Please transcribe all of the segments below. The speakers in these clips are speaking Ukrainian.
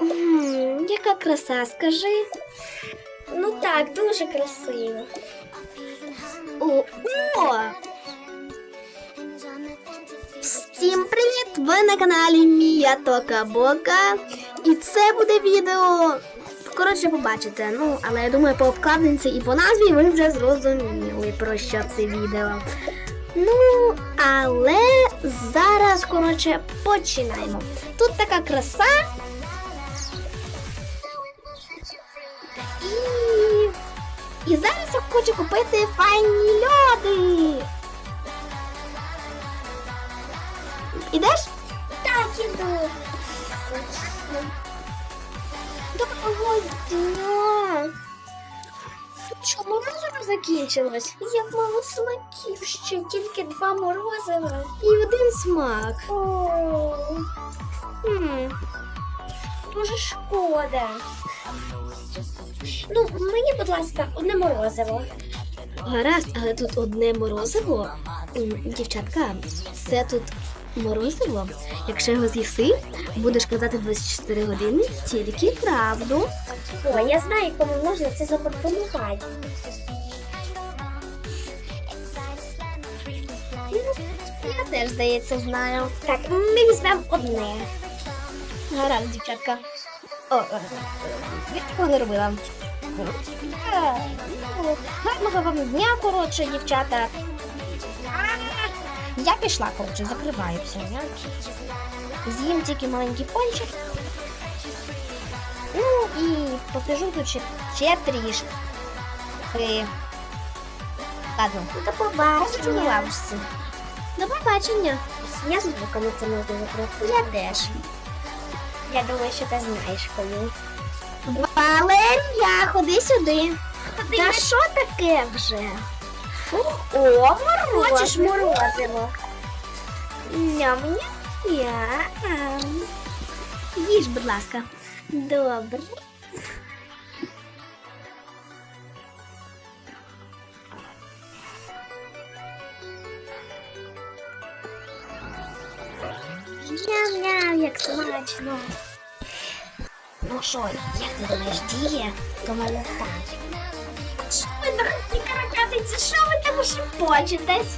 М, Яка краса, скажи. Ну так, дуже красиво. О, о! Всім привіт! Ви на каналі Мія Тока Бока. І це буде відео. Коротше, побачите. Ну, але я думаю, по обкладинці і по назві ви вже зрозуміли, про що це відео. Ну, але зараз, коротше, починаємо. Тут така краса. І і зараз я хочу купити файні льоди. Ідеш? Так, іду. Доброго дня. Що, морозиво закінчилось? Як мало смаків ще, тільки два морозива. І один смак. О, Хм. дуже шкода. Ну, мені, будь ласка, одне морозиво. Гаразд, але тут одне морозиво. Дівчатка, це тут морозиво. Якщо його з'їси, будеш казати 24 години тільки правду. О, я знаю, кому можна це запропонувати. Я теж, здається, знаю. Так, ми візьмемо одне. Гаразд, дівчатка. О, о, я такого не робила. Ну, Гарного вам дня, коротше, дівчата. Я пішла, коротше, закриваюся. Я з'їм тільки маленький пончик. Ну і посижу тут ще, ще трішки. Ладно, До побачення. До побачення. Я знаю, кому це можна запропонувати. Я теж. Я думаю, що ти знаєш кому. Валерія, ходи сюди. Та що таке вже? О, морозиво. Хочеш морозиво? Ням-ням. Їж, будь ласка. Добре. Ням-ням, як смачно. Ну що, як ти думаєш, діє? Думаю, так. Ви, дорогі каракатиці, що ви там шепочетесь?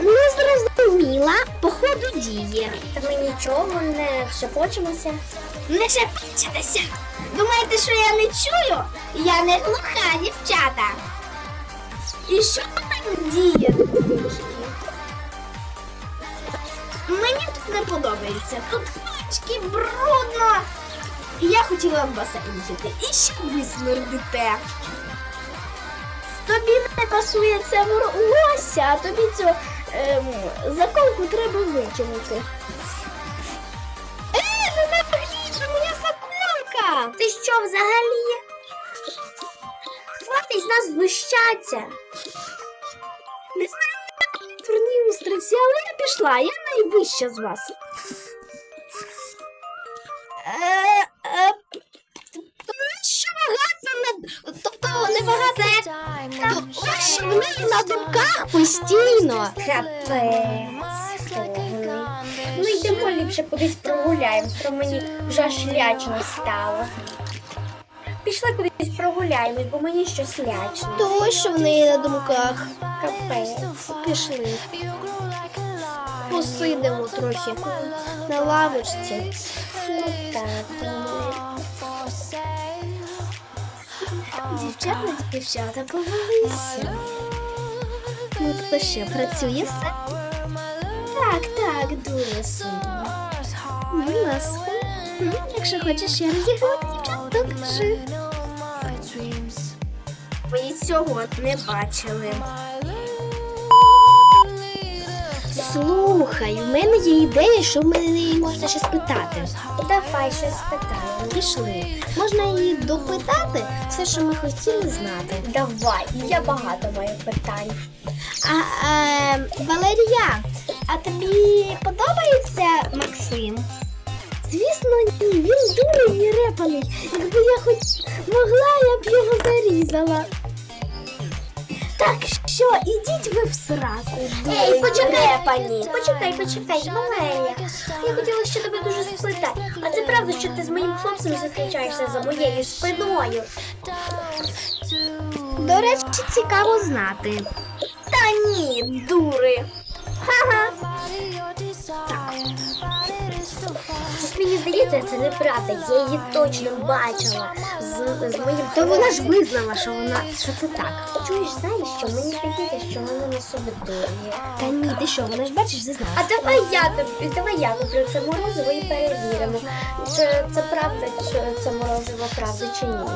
Не зрозуміла, походу діє. Та ми нічого не шепочемося. Не шепчетеся. Думаєте, що я не чую? Я не глуха, дівчата. І що там діє? Мені тут не подобається. Тут пачки брудно. Я хотіла в басейн піти. І ще ви смердите. Тобі не пасує це волосся, а тобі цю ем, заколку треба викинути. Е, не нагліше, моя заколка! Ти що взагалі? Хватить з нас знущатися. Не знаю, як ви дурні устриці, але я пішла, я найвища з вас. Е, е, що багато на... Тобто не багато... То, що в неї на думках постійно. Капець. Ну йдемо ліпше кудись прогуляємось, то мені вже аж лячно стало. Пішли кудись прогуляємось, бо мені щось лячно. То, що в неї на думках. Капець. Пішли. Посидимо трохи на лавочці. Ну так, думаю. Дівчата, дівчата, повелися. Ну то ще працює все? Так, так, дуже сильно. Будь ласка. Ну, якщо хочеш я розіграти дівчат, то кажи. Ми цього не бачили. Слухай, у мене є ідея, що в мене можна ще спитати. Давай щось спитаємо. Пішли. Можна її допитати все, що ми хотіли знати. Давай, я багато маю питань. А, е, Валерія, а тобі подобається Максим? Звісно, ні, він дурень і репаний. Якби я хоч могла, я б його зарізала. Так що, ідіть ви в сраку. Ей, почекай, пані. Почекай, почекай, Валерія. Я хотіла ще тебе дуже спитати. А це правда, що ти з моїм хлопцем зустрічаєшся за моєю спиною? До речі, цікаво знати. Та ні, дури. Ха-ха. Щось мені здається, це неправда. Я її точно бачила з, з моїм То вона ж визнала, що вона що це так. Чуєш, знаєш що? Мені здається, що вона на собі дує. Та ні, ти що, вона ж бачиш, зазнала. А давай я тобі, давай я куплю це морозиво і перевіримо, чи це правда, чи це морозиво правда чи ні.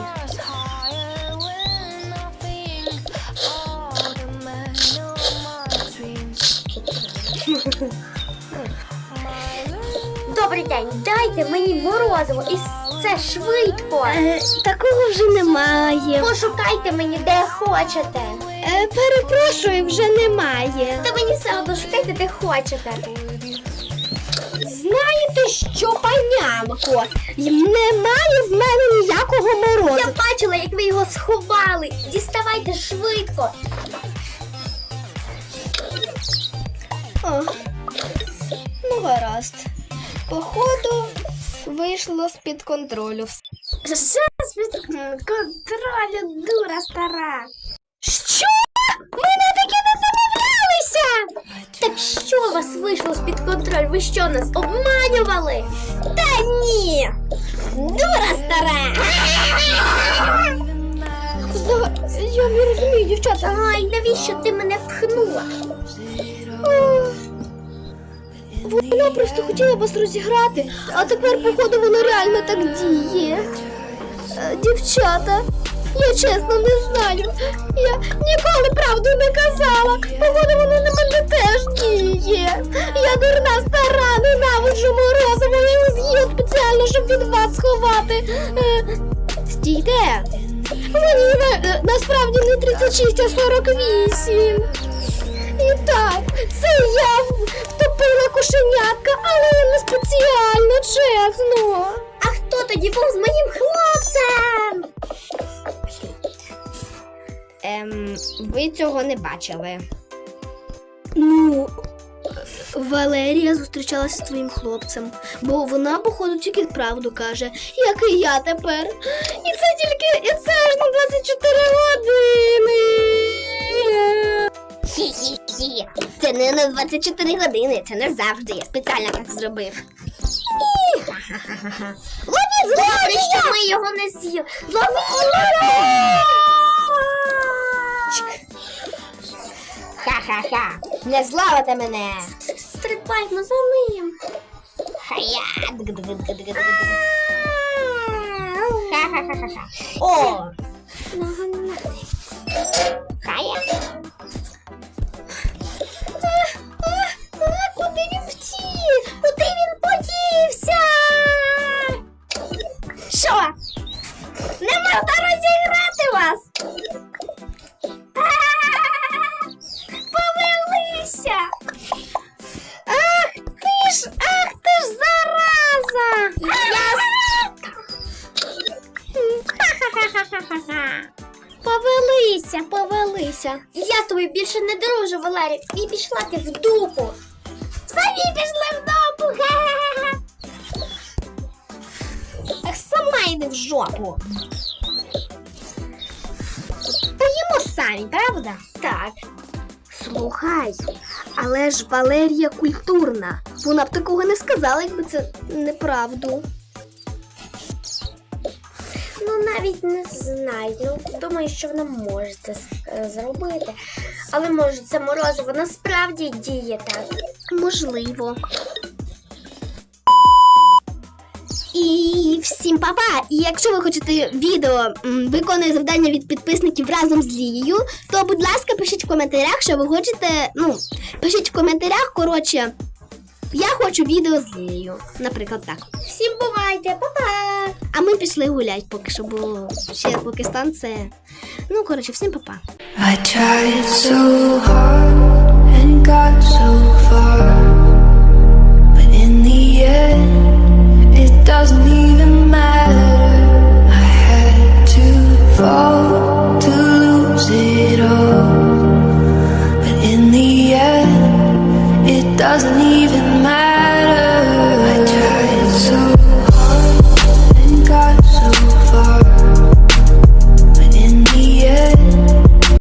Добрий день, дайте мені морозиво і це швидко. Е, такого вже немає. Пошукайте мені де хочете. Е, перепрошую, вже немає. Та мені все одно шукайте де хочете. Знаєте що, панянко? Немає в мене ніякого морозу. Я бачила, як ви його сховали. Діставайте швидко. О, ну гаразд. Походу, вийшло з-під контролю. Що з контролю, дура стара? Що? Ми на таке не домовлялися! Так що у вас вийшло з-під контролю? Ви що нас обманювали? Та ні! Дура стара! Я не розумію, дівчата. Ай, навіщо ти мене пхнула? Вона просто хотіла вас розіграти, а тепер, походу, воно реально так діє. Е, Дівчата, я чесно не знаю. Я ніколи правду не казала. Походу, воно на мене теж діє. Я дурна стара, ненавиджу морозиво, я його з'їла спеціально, щоб від вас сховати. Е, Стійте. Мені на- насправді не 36, а 48. І так, це я втопила кошенятка, але не спеціально, чесно. А хто тоді був з моїм хлопцем? Ем, ви цього не бачили. Ну, Валерія зустрічалася з твоїм хлопцем, бо вона, походу, тільки правду каже, як і я тепер. І це тільки, і це ж на 24 на 24 години, це не завжди. Я спеціально так зробив. Ловіть Добре, що ми його не з'їли. Ловіть! Ха-ха-ха, не злавите мене. Стрибаймо за ним. Хая. Ха-ха-ха-ха. О. Хая. Повелися, повелися. Я з тобою більше не дружу, Валерій. І пішла ти в дупу. Самі пішли в дупу. Ха-ха-ха. Ах, сама йди в жопу. Поїмо самі, правда? Так. Слухай, але ж Валерія культурна. Вона б такого не сказала, якби це неправду. Ну навіть не знаю. Ну, думаю, що вона може це е, зробити. Але може це морозиво насправді діє так. Можливо. І всім папа! І якщо ви хочете відео виконує завдання від підписників разом з Лією, то будь ласка, пишіть в коментарях, що ви хочете. Ну, пишіть в коментарях, коротше, я хочу відео з нею. Наприклад, так. Всім бувайте, па-па! А ми пішли гулять, поки що було ще Пакистан це. Ну, коротше, всім па-па. I tried so hard and got so far But in the end it doesn't even matter